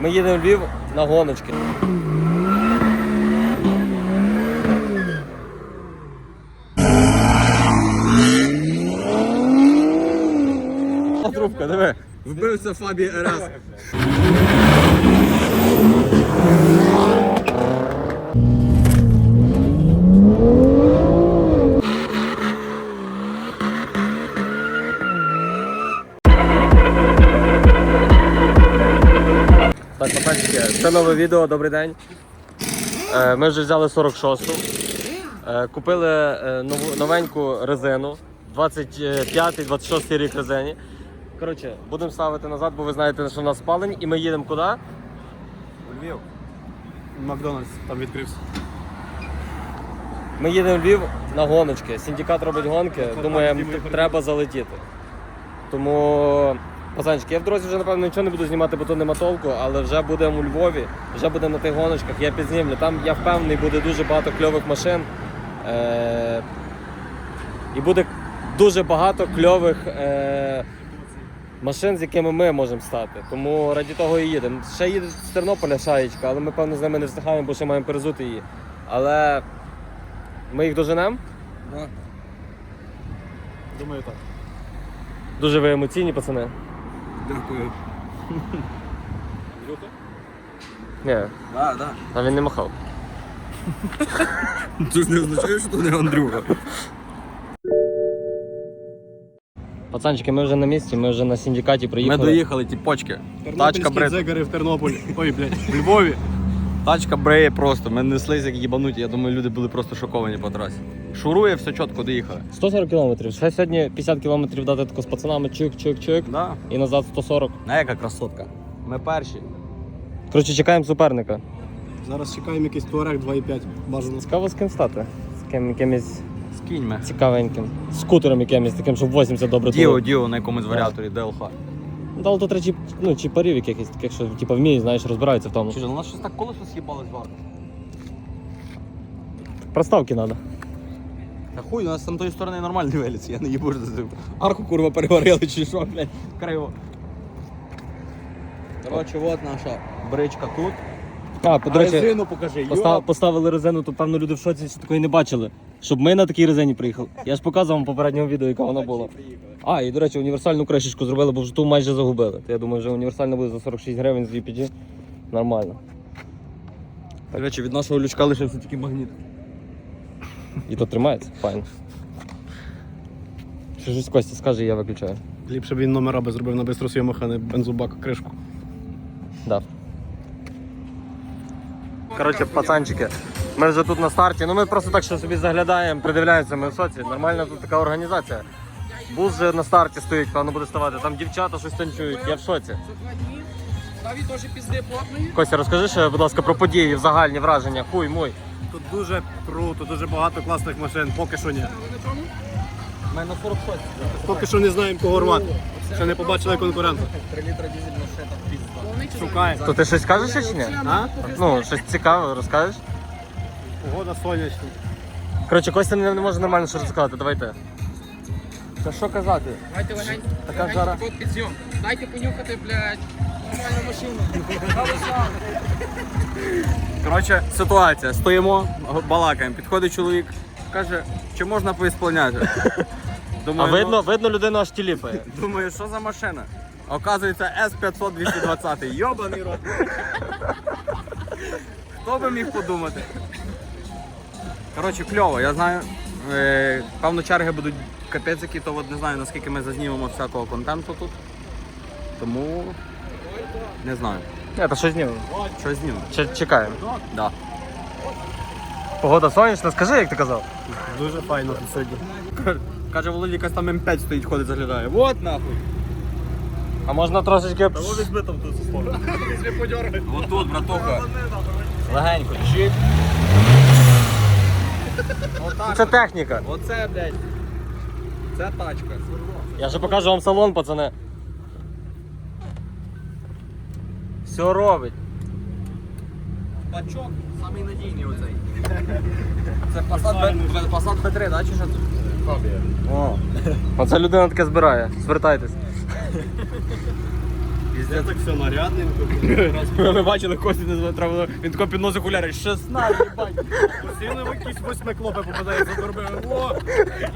Ми їдемо в Львів на гоночки. Трубка, диви. Вбився Фабі РС. Це нове відео, добрий день. Е, Ми вже взяли 46-ту. Е, Купили е, новеньку резину. 25-26 рік резині. Коротше, будемо ставити назад, бо ви знаєте, що в нас спалень. І ми їдемо куди? У Львів. Макдональдс там відкрився. Ми їдемо в Львів на гоночки. Синдикат робить гонки, думаємо, треба залетіти. Тому, пацанчики, я в дорозі вже напевно нічого не буду знімати, бо то нема толку, але вже будемо у Львові, вже будемо на тих гоночках, я підзнімлю. Там я впевнений, буде дуже багато кльових машин. Е- і буде дуже багато кльових е- машин, з якими ми можемо стати. Тому раді того і їдемо. Ще їде з Тернополя шаєчка, але ми, певно, з ними не встигаємо, бо ще маємо перезути її. Але ми їх доженемо. Да. Думаю так. Дуже ви емоційні, пацани. Дякую. Андрюха? Ні, Да, да. а він не махав. Це ж не означає, що то не Андрюха. Пацанчики, ми вже на місці, ми вже на синдикаті приїхали. Ми доїхали, ті почки. Тачка Тернопільські бред. дзигари в Тернополі. Ой, блядь, в Львові. Тачка бреє просто. Ми неслись як їбануті. Я думаю, люди були просто шоковані по трасі. Шурує, все чітко доїхали. 140 кілометрів. Ще сьогодні 50 кілометрів дати тако з пацанами чик-чик-чик. Да. І назад 140. На яка красотка. Ми перші. Коротше, чекаємо суперника. Зараз чекаємо якийсь туарек 2,5. Бажано. Цікаво з ким стати. З ким якимось Скинь цікавеньким. Скутером якимось таким, щоб 80 добре Діо, туло. Діо на якомусь варіаторі, ДЛХ. Дало то треба речі, ну, чіпарів якихось таких, що типу, вміють, знаєш, розбираються в тому. Чи у нас щось так колесо з'їбалось варто? Проставки треба. Та хуй, у нас там тої сторони нормальний велець, я не їбу що це. Арку курва переварили чи що, блядь, криво. Коротше, от наша бричка тут. А, по, до речі, резину покажи. Постав, Йо. поставили резину, то певно люди в шоці що такої не бачили. Щоб ми на такій резині приїхали. Я ж показував вам в попередньому відео, яка вона була. А, і до речі, універсальну кришечку зробили, бо вже ту майже загубили. То я думаю, вже універсальна буде за 46 гривень з UPG. Нормально. До речі, від нашого лючка лишився тільки магніт. І то тримається, файно. Що щось Костя скаже, я виключаю. Ліпше б він номера би зробив на бистросйомах, а не бензобак кришку. Да. Коротше, пацанчики, ми вже тут на старті. Ну ми просто так що собі заглядаємо, придивляємося, ми в соці. Нормальна тут така організація. Бус вже на старті стоїть, певно буде ставати. Там дівчата щось танцюють, я в шоці. Плотної. Костя, розкажи ще, будь ласка, про події, в загальні враження. Хуй мой. Тут дуже круто, дуже багато класних машин, поки що ні. У мене 46. Поки що не знаємо кого рвати. Ще не побачили конкурента. 3 літра дизель машина пізда. Шукає. То ти щось скажеш ще чи ні? А? Ну, щось цікаве, розкажеш? Погода сонячна. Коротше, Костя не, не може нормально що розказати, давайте. Та що казати? Давайте легенько. Така жара. от підзйом. Дайте понюхати, блядь, нормальну машину. Коротше, ситуація. Стоїмо, балакаємо. Підходить чоловік, каже, чи можна поісполняти? А Думаю, видно, видно, людина аж тіліпає. ну, думаю, що за машина? Оказується S500 220. Йобаний рот. Хто би міг подумати? Коротше, кльово, я знаю. Е, певно, черги будуть капець які, то от не знаю, наскільки ми зазнімемо всякого контенту тут. Тому не знаю. Ні, та щось знімемо. Щось знімемо. Ще чекаємо. Да. Погода сонячна, скажи, як ти казав. Дуже файно сьогодні. Каже, Володя, якась там М5 стоїть, ходить, заглядає. Вот нахуй. А можна трошечки. візьми там тут слово. Вот тут, братуха. Легенько, чик. Отак. Це техніка. Оце, блядь. Це тачка. Я ще покажу вам салон, пацани. Все робить. Бачок самий надійний оцей. Це Passat B3, да, чи що це? О. Оце людина таке збирає. Звертайтесь. Я так все нарядненько. Ми бачили Кості не треба було. Він тако підносить окуляри. 16, їбать. Постійно в якісь восьмиклопи попадається до робив. О,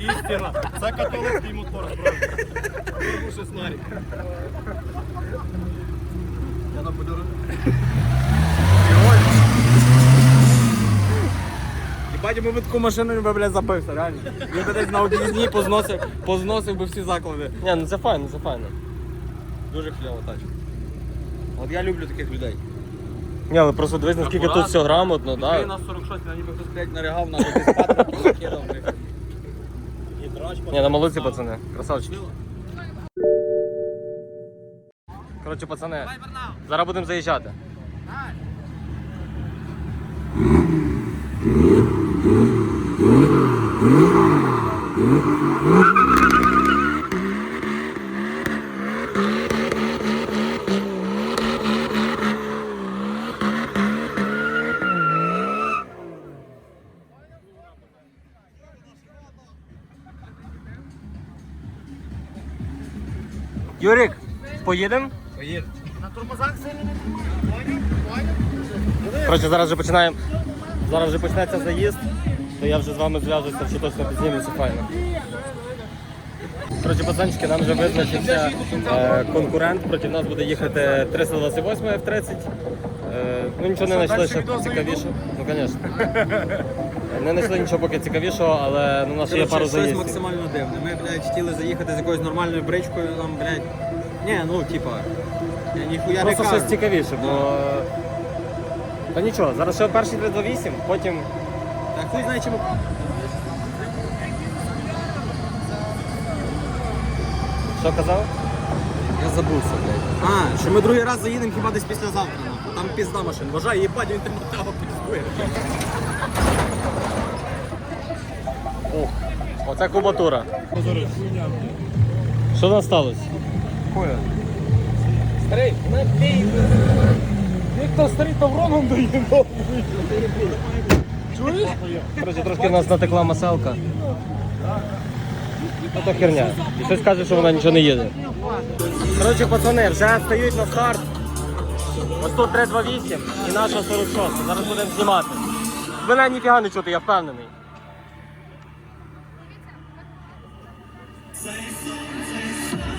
істина. Це католицький мотор. Тому що снарі. Я на. Їбать, йому би таку машину би, блядь, забився, реально. Він би десь на об'їзні позносив, позносив би всі заклади. Ні, ну це файно, це файно. Дуже кльова тачка. От я люблю таких людей. Ні, але просто дивись, наскільки тут все грамотно, Да. так? на 46, на ніби хтось, блядь, наригав, на десь патрики закидав, блядь. І драч Ні, на молодці, пацани. Красавчики. Коротше, пацани, зараз будемо заїжджати. Юрик, поїдемо? Поїд. Коротше, зараз вже починаємо. Зараз вже почнеться заїзд, то я вже з вами зв'яжуся, що точно підзнімуся файно. Коротше, пацанчики, нам вже визначився е, конкурент. Проти нас буде їхати 328 F30. Е, ну нічого не знайшли ще цікавіше. Ну, звісно. Не знайшли нічого поки цікавішого, але ну, у нас ще є пару Коротше, щось заїздів. максимально дивне. Ми, блядь, хотіли заїхати з якоюсь нормальною бричкою, там, блядь. Ні, ну, типа, я ніхуя Просто не щось кажу. цікавіше, бо. е, Та нічого, зараз ще перший 328, потім. Та хуй знає чому. Що казав? Я забувся, блядь. А, що ми другий раз заїдемо хіба десь післязавтра. нахуй. Там пізда машин. Вважай, їбать, він тим мотав піздує. Оце кубатура. Що там сталося? Хуя. Старий, напій. Як то старий тавроном доїхав. Чуєш? Коротше, трошки в нас натекла маселка. Ну то херня. І щось каже, що вона нічого не їде. Коротше, пацани, вже стають на старт. Ось тут 328 і наша 46. Зараз будемо знімати. Мене ніфіга не чути, я впевнений.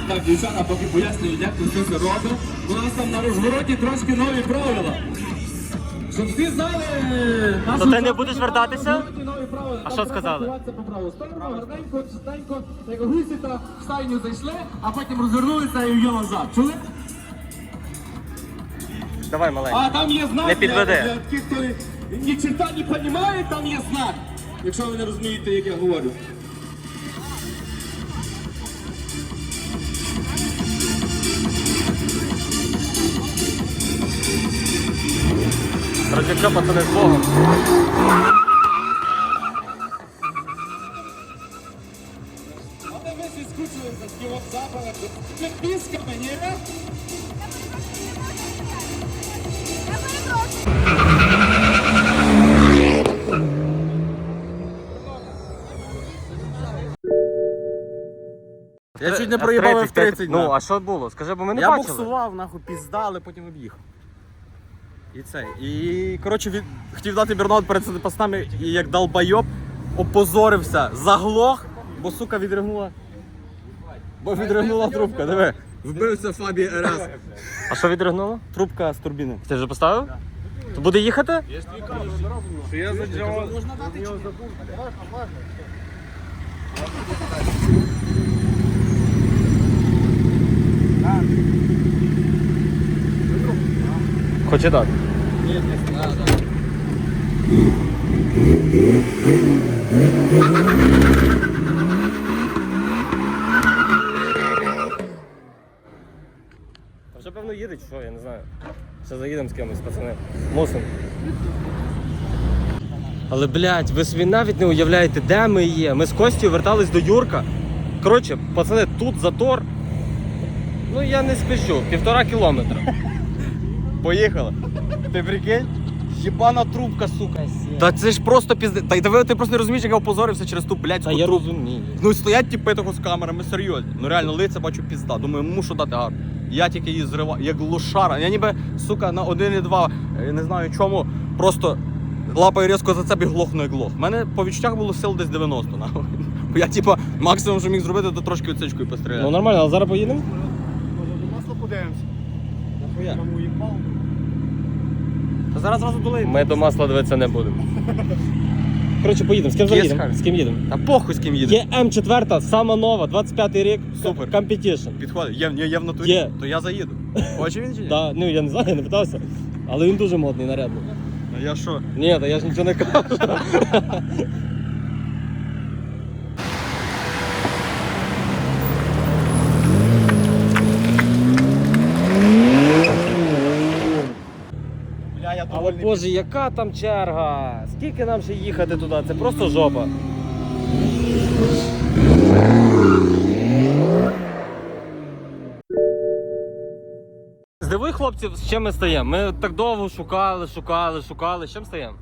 Так, дівчата, поки пояснюю, як тут все це робить. У нас там на розвороті трошки нові правила. Щоб всі знали, нашу То ти не будеш вертатися? розвороті нові правила. А Там що треба сказали? по гарненько, чистенько, як гусі та в стайню зайшли, а потім розвернулися і в'є назад. Чули? Давай, маленький. А там є знак Не підведи. для, для тих, хто ні черта не розуміє, там є знак. Якщо ви не розумієте, як я говорю. Коротше, що, пацани, з Богом. Але всі з запахом. Я чуть не проїбав в 30. Ну, а що було? Скажи, бо ми не я бачили. буксував, нахуй, пізда, але потім об'їхав. І це. І коротше від... хотів дати бірнот перед цими постами, і як долбайоб опозорився, заглох, бо сука відригнула. Бо відригнула трубка, диви. Вбився Фабі РС. А що відригнуло? Трубка з турбіни. Ти вже поставив? То буде їхати? Я за Джо. Хоче так. Вже певно їде, чи що, я не знаю. Ще заїдемо з кимось, пацани. Мусимо. Але, блядь, ви собі навіть не уявляєте, де ми є. Ми з Костю вертались до Юрка. Коротше, пацани, тут затор. Ну я не спішу, півтора кілометра. Поїхали. Ти прикинь? Єбана трубка, сука. Та це ж просто пізде. Та й ти, ти просто не розумієш, як я опозорився через ту блядську Та я розумію. Ну стоять типи того з камерами, серйозні. Ну реально лиця бачу пізда. Думаю, мушу дати гарно. я тільки її зриваю, як лошара. Я ніби, сука, на 1,2, я не знаю чому, просто лапаю різко за себе і глохну як лох. У мене по відчуттях було сил десь 90, нахуй. Бо Я, типа, максимум, що міг зробити, то трошки оцечкою постріляти. Ну нормально, але зараз поїдемо? Може до масла подивимося? Нахуя? Та зараз зразу долиємо. Ми до масла дивитися не будемо. Коротше, поїдемо. З ким заїдемо? З ким їдемо? Та похуй з ким їде. Є М4, сама нова, 25 рік. Супер. Competition. Підходить. Є, є, є в натурі, Є. то я заїду. Хоче він чи ні? Да, ну я не знаю, я не питався. Але він дуже модний, нарядний. А я що? Ні, та я ж нічого не кажу. Бля, я Але довольний. Боже, яка там черга? Скільки нам ще їхати туди? Це просто жопа. Здивуй хлопців, з чим ми стаємо. Ми так довго шукали, шукали, шукали. З чим стаємо?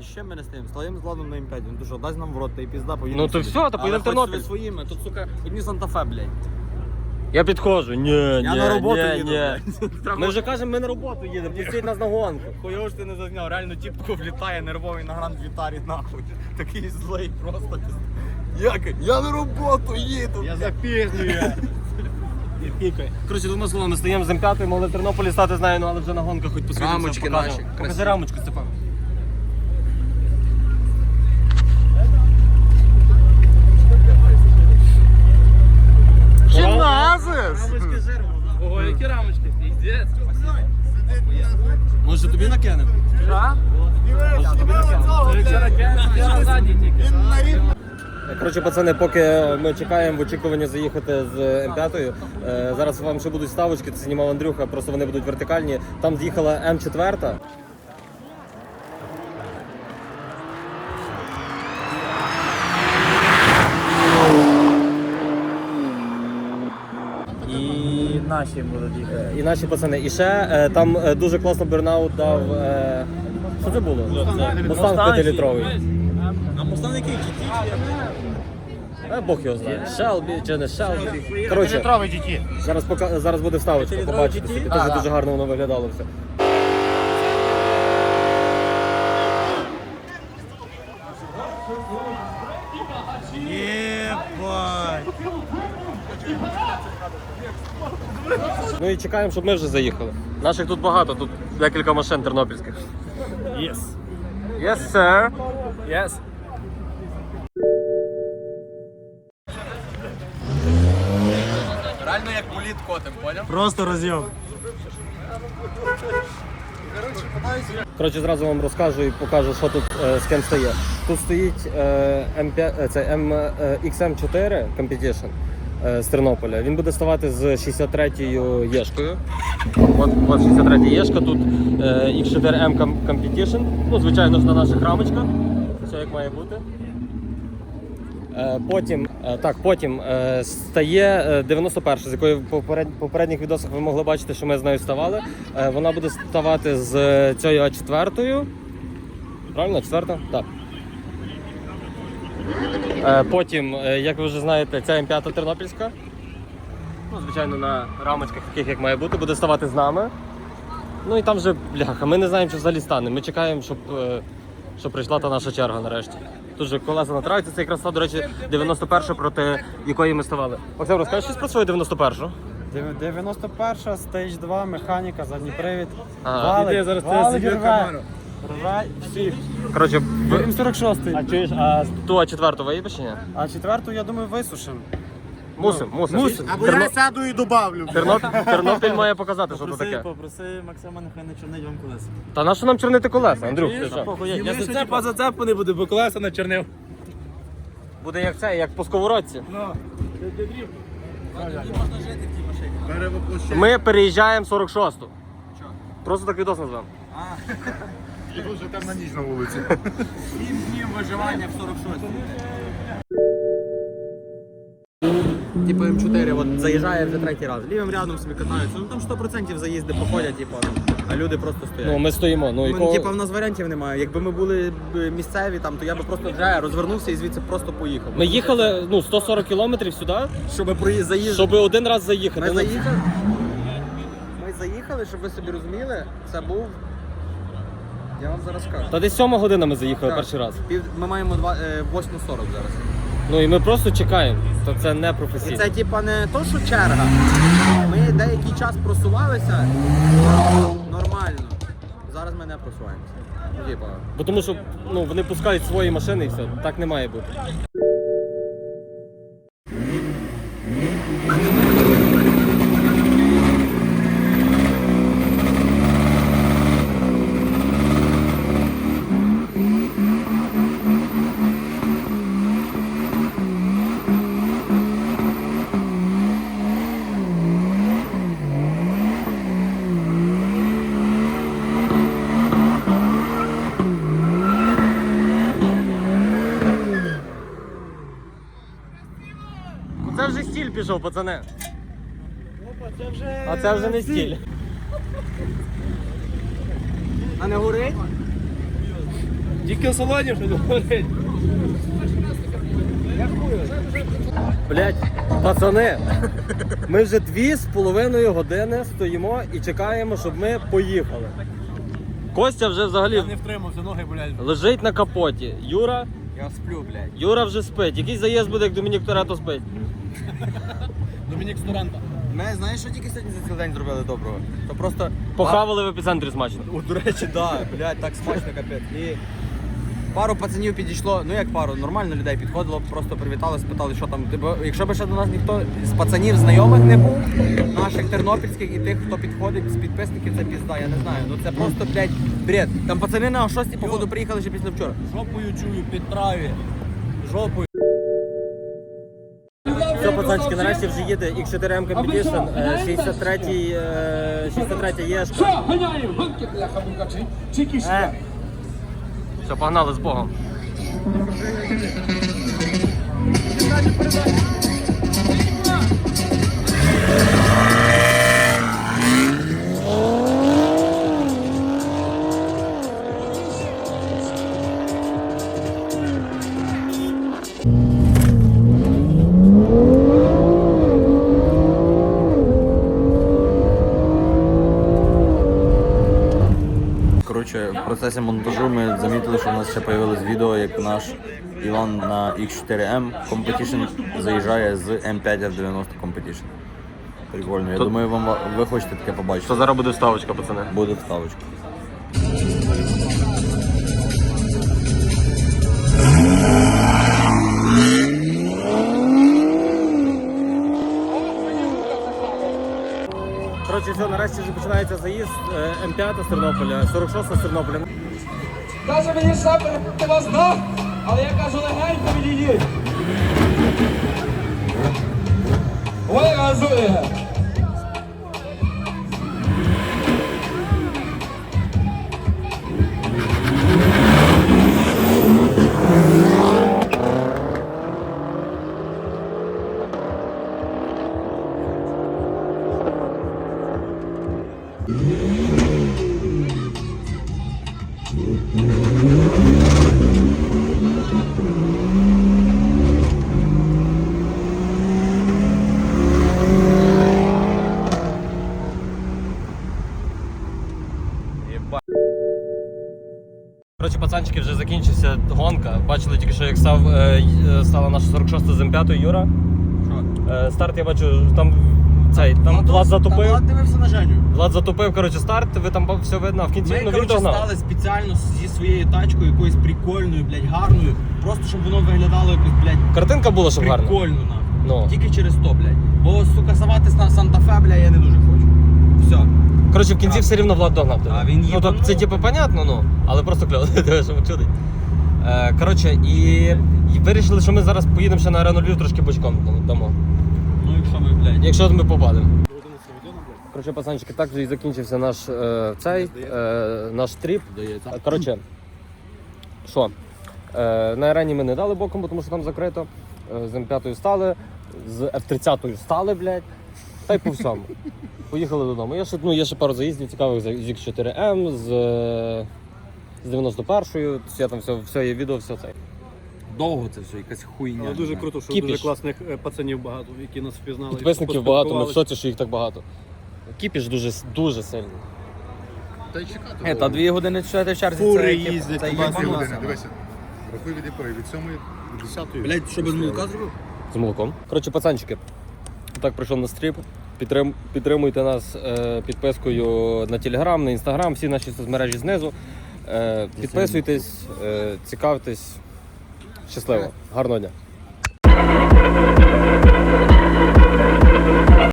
І ще ми не стоїмо. Стоїмо з ладом на М5. Він то що, дасть нам в рот та і пізда, поїдемо. Ну, то собі. все, то поїдемо в хоч Тернопіль. ви своїми, тут, сука, одні Санта-Фе, блядь. Я підходжу. Ні, Я ні, на роботу ні, їду, ні. Ми вже кажемо, ми на роботу їдемо, пустіть нас на гонку. Хуйово ж ти не зазняв, реально тіп тако влітає нервовий на гранд Вітарі, нахуй. Такий злий просто. Як? Я на роботу їду. Я запізнюю. І. Коротше, двома словами, стаємо з М5, могли в Тернополі стати, знаю, ну але вже на гонках хоч посвітимося. Рамочки покажемо. наші, Покажи красиві. рамочку, Степан. Ого, які рамочки, піздець. Може тобі накинемо? Ззаді тільки. Коротше, пацани, поки ми чекаємо в очікуванні заїхати з М5, е, зараз вам ще будуть ставочки, це знімав Андрюха, просто вони будуть вертикальні. Там з'їхала М4. Наші молоді. І наші пацани. І ще е, там е, дуже класно бернаут дав. е, Що це було? Мустанг 5-літровий. А мустан який? Е, Бог його знає. Шелбі чи не Шелбі. Коротше, GT. зараз пока зараз буде вставочка, побачите. собі. Дуже дуже гарно воно виглядало все. Єбать. Ну і чекаємо, щоб ми вже заїхали. Наших тут багато, тут декілька машин тернопільських. Yes. Yes, sir. Yes. Реально як політ котим, поняв? Просто розйом. Коротше, зразу вам розкажу і покажу, що тут е, з ким стає. Тут стоїть е, M5, е, це M, е, XM4 Competition з Тернополя. Він буде ставати з 63-ю Єшкою. От, от 63 Єшка, тут е, X4M Competition. Ну, звичайно ж на наших рамочках. Все як має бути. Е, Потім, е, так, потім е, стає е, 91, з якої в попередніх відосах ви могли бачити, що ми з нею ставали. Е, Вона буде ставати з цією А4. Правильно, четверта? Так. Е, Потім, е, як ви вже знаєте, ця М5 Тернопільська. Ну, звичайно, на рамочках, таких як має бути, буде ставати з нами. Ну і там вже, бляха, ми не знаємо, що взагалі стане. Ми чекаємо, щоб, е, щоб прийшла та наша черга нарешті. Тут же колеса натираються, це якраз та, до речі, 91 проти якої ми ставали. Максим, розкажи щось про свою 91-шу? 91 стейдж 2, механіка, задній привід. Ага. Валик, Іди, зараз валик рве. всіх. Коротше, в- Берем 46 а чуєш, а ту А4 виїбеш чи ні? А четверту, я думаю, висушимо. Мусим, мусим. Або Терно- я сяду і добавлю. Тернопіль, Тернопіль має показати, що це таке. попроси Максима, нехай не чорнить вам колеса. Та на що нам чорнити колеса, Андрюх? Ти що? Я зацеп, зацепу не буде, бо колеса начернив. Буде як це, як по сковородці. Ми переїжджаємо 46-ту. Просто так відос назвемо. Дуже темна ніч на вулиці. 7 днів виживання в 46 Типу М4 от заїжджає вже третій раз. Лівим рядом собі катаються. Ну там 100% заїзди походять, типу, а люди просто стоять. Ну, ми стоїмо. Ну, і кого... Типа в нас варіантів немає. Якби ми були б місцеві там, то я би просто вже розвернувся і звідси просто поїхав. Ми їхали ну, 140 кілометрів сюди, щоб проїзд щоб один раз заїхати. Ми Ну, заїхали. заїхали, щоб ви собі розуміли, це був. Я вам зараз скажу. Та десь сьома година ми заїхали Так. перший раз. Пів- Ми маємо два- е, 8.40 зараз. Ну і ми просто чекаємо. То це не І професійно. це типа не то, що черга. Ми деякий час просувалися нормально. Зараз ми не просуваємося. Типа. Бо тому що ну, вони пускають свої машини і все. Так не має бути. Ну, Це вже стіль пішов, пацани. А це вже не стіль. А не горить? Тільки в салоні що говорить. Блять, пацани, ми вже дві з половиною години стоїмо і чекаємо, щоб ми поїхали. Костя вже взагалі Я не втримався, ноги, блядь. лежить на капоті. Юра, Я сплю, блядь. Юра вже спить. Який заїзд буде, як Домінік Торетто спить. Домінік Сторанта. Ми знаєш, що тільки сьогодні за цілий день зробили доброго? То просто. Похавали в епіцентрі смачно. О, до речі, да, блядь, так смачно капець. І пару пацанів підійшло, ну як пару, нормально людей підходило, просто привітали, спитали, що там. Бо якщо б ще до нас ніхто з пацанів знайомих не був, наших тернопільських і тих, хто підходить з підписників, це пізда, я не знаю. Ну це просто, блядь, бред. Там пацани на 6 походу приїхали ще після вчора. Жопою чую під траві. Жопою. Все, пацанчики, нарешті вже їде X4M Competition, е, 63-й, е, 63 єшка. Ганяємо? Гонки, бляха, мука, Чики чи? Е. Все, погнали з Богом. В процесі монтажу ми замітили, що в нас ще з'явилось відео, як наш Іван на X4M Competition заїжджає з M5F90 Competition. Прикольно. Я То- думаю, вам ви хочете таке побачити. То зараз буде вставочка, пацани? Буде вставочка. Коротше, все, нарешті вже починається заїзд е, М5 з Тернополя, 46 з Тернополя. Каже мені сапер, ти вас знав, але я кажу легенько відійдіть. Ой, газує. Вже гонка. Бачили тільки, що як став, е, е, стала наша 46 з М5 Юра. Е, старт я бачу, там цей, там Влад затупив. Влад дивився на Женю. Влад затупив, коротше, старт, ви там все видно, а в кінці Ми, ну, він коротше, догнав. стали спеціально зі своєю тачкою, якоюсь прикольною, блядь, гарною, просто щоб воно виглядало якось, блядь, Картинка була, щоб гарно. прикольно нахуй. Ну. Тільки через то, блядь. Бо, сука, саватись на Санта-Фе, блядь, я не дуже хочу. Все. Коротше, в кінці все рівно Влад догнав. тебе. А він ну, їбанув. тобто, це типу понятно, ну, але просто кльово, що чудить. Е, коротше, і, і вирішили, що ми зараз поїдемо ще на арену Львів трошки бочком дамо. Ну, якщо ми, блядь. Якщо ми попадемо. Коротше, пацанчики, так вже і закінчився наш е, цей е, наш тріп. Коротше, що? Е, на арені ми не дали боком, тому що там закрито. Е, з М5 стали, з F30 стали, блядь. Та й по всьому. Поїхали додому. Є ще, ну, є ще пару заїздів цікавих з X4M, з, е, з 91-ю. Я там все, все є відео, все це. Довго це все, якась хуйня. Але дуже круто, що Кіпіш. дуже класних е, пацанів багато, які нас впізнали. Підписників багато, ми в шоці, що їх так багато. кіпіш дуже, дуже сильний. Та й чекати. Е, та дві години чекати в черзі. Фури це, їздять, туди є дві бонус. години, дивися. Рахуй від якої? Від сьомої до десятої. Блять, що без молока зробив? З молоком. Коротше, пацанчики, так прийшов на стріп. Підтрим, підтримуйте нас е, підпискою на Телеграм, на Інстаграм, всі наші соцмережі знизу. Е, підписуйтесь, е, цікавтесь. Щасливо, гарного дня.